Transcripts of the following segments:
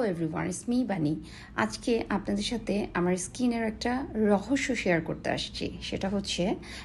Hello everyone is me Bani আজকে আপনাদের সাথে আমার স্কিনের একটা রহস্য শেয়ার করতে আসছি। সেটা হচ্ছে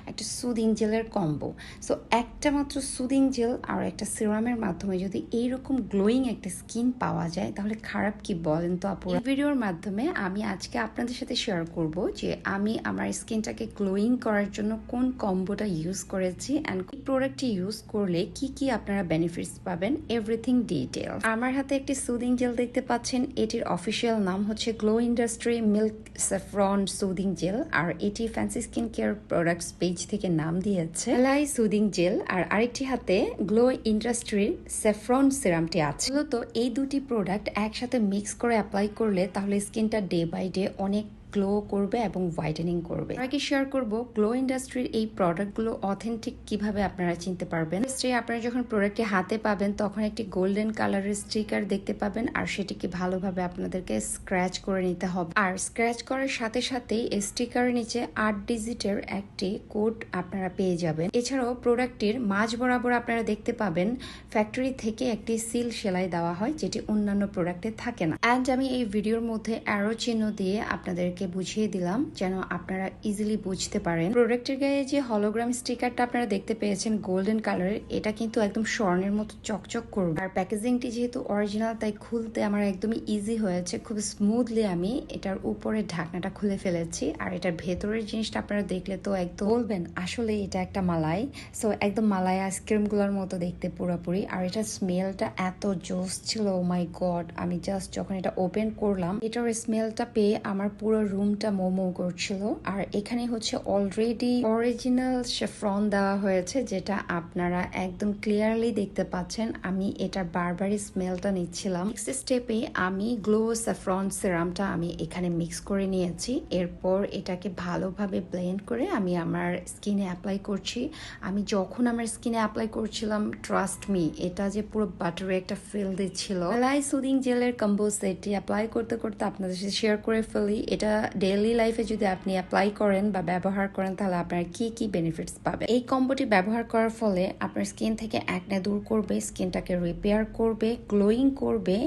একটা সুদিং জেলের কম্বো সো একটা মাত্র সুদিং জেল আর একটা সিরামের মাধ্যমে যদি এইরকম গ্লোয়িং একটা স্কিন পাওয়া যায়, তাহলে খারাপ কি বলেন তো আপু? ভিডিওর মাধ্যমে আমি আজকে আপনাদের সাথে শেয়ার করব যে আমি আমার স্কিনটাকে গ্লোয়িং করার জন্য কোন কম্বোটা ইউজ করেছি অ্যান্ড এই প্রোডাক্টটি ইউজ করলে কি কি আপনারা বেনিফিটস পাবেন এভরিথিং ডিটেল আমার হাতে একটি সুদিং জেল দেখতে পাচ্ছেন, এটির অফিসিয়াল নাম হচ্ছে glow industry milk saffron soothing gel আর এটি fancy skin care products page থেকে নাম দিয়েছে লাই সুদিং জেল আর আরেকটি হাতে গ্লো ইন্ডাস্ট্রির স্যাফরন সিরামটি আছে। মূলত এই দুটি প্রোডাক্ট একসাথে মিক্স করে অ্যাপ্লাই করলে তাহলে স্কিনটা ডে বাই ডে অনেক গ্লো করবে এবং হোয়াইটেনিং করবে। আগে শেয়ার করব? গ্লো ইন্ডাস্ট্রির এই প্রোডাক্টগুলো অথেন্টিক কীভাবে আপনারা চিনতে পারবেন? স্ট্রে আপনারা যখন প্রোডাক্টটি হাতে পাবেন, তখন একটি গোল্ডেন কালারের স্টিকার দেখতে পাবেন আর সেটিকে ভালোভাবে আপনাদেরকে স্ক্র্যাচ করে নিতে হবে। আর স্ক্র্যাচ করার সাথে সাথেই স্টিকারের নিচে আট ডিজিটের একটি কোড আপনারা পেয়ে যাবেন। এছাড়াও প্রোডাক্টটির মাঝ বরাবর আপনারা দেখতে পাবেন ফ্যাক্টরি থেকে একটি সিল সেলাই দেওয়া হয়, যেটি অন্যান্য প্রোডাক্টে থাকে না। অ্যান্ড আমি এই ভিডিওর মধ্যে অ্যারো চিহ্ন দিয়ে আপনাদেরকে বুঝিয়ে দিলাম যেন আপনারা ইজিলি বুঝতে পারেন। প্রোডাক্টের গায়ে যে হলোগ্রাম স্টিকারটা আপনারা দেখতে পেয়েছেন গোল্ডেন কালারের এটা কিন্তু একদম স্বর্ণের মতো চকচক করবে। আর প্যাকেজিংটি যেহেতু অরিজিনাল তাই খুলতে আমার একদমই ইজি হয়েছে। খুব স্মুথলি আমি এটার উপরে ঢাকনাটা খুলে ফেলেছি। আর এটার ভেতরের জিনিসটা আপনারা দেখলে তো একদম বলবেন আসলে এটা একটা মালাই? সো একদম মালাই আইসক্রিমগুলোর মতো দেখতে পুরোপুরি। আর এটা স্মেলটা এত জোস ছিল মাই গড আমি জাস্ট যখন এটা ওপেন করলাম, এটার স্মেলটা পেয়ে আমার পুরো রুমটা মোমো করছিল। আর এখানে হচ্ছে অলরেডি অরিজিনাল শেফরন দেওয়া হয়েছে, যেটা আপনারা একদম ক্লিয়ারলি দেখতে পাচ্ছেন। আমি এটা বারবারই স্মেলটা নিচ্ছিলাম। নেক্সট স্টেপে আমি গ্লো স্যাফরন সিরামটা আমি এখানে মিক্স করে নিয়েছি। এরপর এটাকে ভালোভাবে ব্লেন্ড করে আমি আমার স্কিনে অ্যাপ্লাই করছি। আমি যখন আমার স্কিনে অ্যাপ্লাই করছিলাম ট্রাস্ট মি এটা যে পুরো বাটারে একটা ফিল দিচ্ছিল। লাই সুদিং জেলের কম্বো সেটটি অ্যাপ্লাই করতে করতে আপনাদের সাথে শেয়ার করে ফেলি। এটা ডেইলি লাইফে যদি আপনি অ্যাপ্লাই করেন বা ব্যবহার করেন, তাহলে আপনার কি কি বেনিফিটস পাবেন এই কম্বোটি ব্যবহার করার ফলে আপনার স্কিন থেকে একনে দূর করবে স্কিনটাকে রিপেয়ার করবে গ্লোয়িং করবে,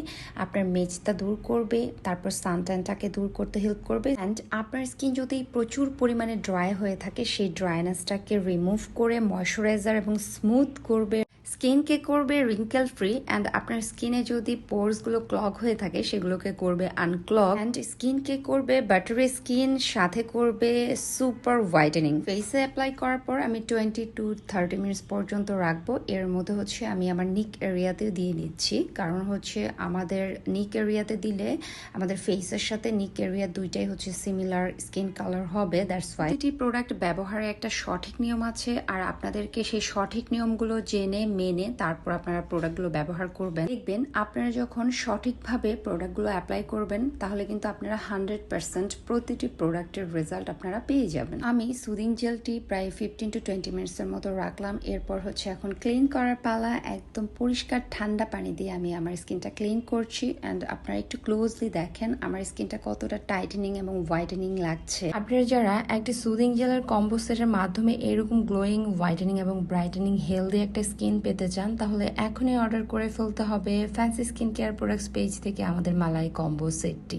আপনার মেজটা দূর করবে, তারপর সানট্যানটাকে দূর করতে হেল্প করবে অ্যান্ড আপনার স্কিন যদি প্রচুর পরিমাণে ড্রাই হয়ে থাকে, সেই ড্রাইনেসটাকে রিমুভ করে ময়শ্চারাইজার এবং স্মুথ করবে। স্কিনকে করবে রিঙ্কেল ফ্রি অ্যান্ড আপনার স্কিনে যদি পোর্সগুলো ক্লগ হয়ে থাকে, সেগুলোকে করবে আনক্লগ অ্যান্ড স্কিনকে করবে বাটারি স্কিন সাথে করবে সুপার হোয়াইটেনিং ফেসে অ্যাপ্লাই করার পর আমি টোয়েন্টি টু থার্টি মিনিটস পর্যন্ত রাখব। এর মধ্যে হচ্ছে আমি আমার নিক এরিয়াতে দিয়ে নিচ্ছি। কারণ হচ্ছে আমাদের নিক এরিয়াতে দিলে আমাদের ফেসের সাথে নিক এরিয়া দুইটাই হচ্ছে সিমিলার স্কিন কালার হবে দ্যাটস ওয়াই প্রোডাক্ট ব্যবহারে একটা সঠিক নিয়ম আছে। আর আপনাদেরকে সেই সঠিক নিয়মগুলো জেনে মেনে তারপর আপনারা প্রোডাক্টগুলো ব্যবহার করবেন। দেখবেন আপনারা যখন সঠিকভাবে প্রোডাক্টগুলো অ্যাপ্লাই করবেন, তাহলে কিন্তু আপনারা হান্ড্রেড পার্সেন্ট প্রতিটি প্রোডাক্টের রেজাল্ট আপনারা পেয়ে যাবেন। আমি সুদিং জেলটি প্রায় ফিফটিন টু টোয়েন্টি মিনিটসের মতো রাখলাম। এরপর হচ্ছে এখন ক্লিন করার পালা। একদম পরিষ্কার ঠান্ডা পানি দিয়ে আমি আমার স্কিনটা ক্লিন করছি। অ্যান্ড আপনারা একটু ক্লোজলি দেখেন আমার স্কিনটা কতটা টাইটেনিং এবং হোয়াইটেনিং লাগছে। আপনারা যারা একটি সুদিং জেলের কম্বো সেটের মাধ্যমে এরকম গ্লোয়িং হোয়াইটেনিং এবং ব্রাইটেনিং হেলদি একটা স্কিন পেতে চান, তাহলে এখনই অর্ডার করে ফেলতে হবে fancy skin care products page থেকে আমাদের মালাই কম্বো সেটটি।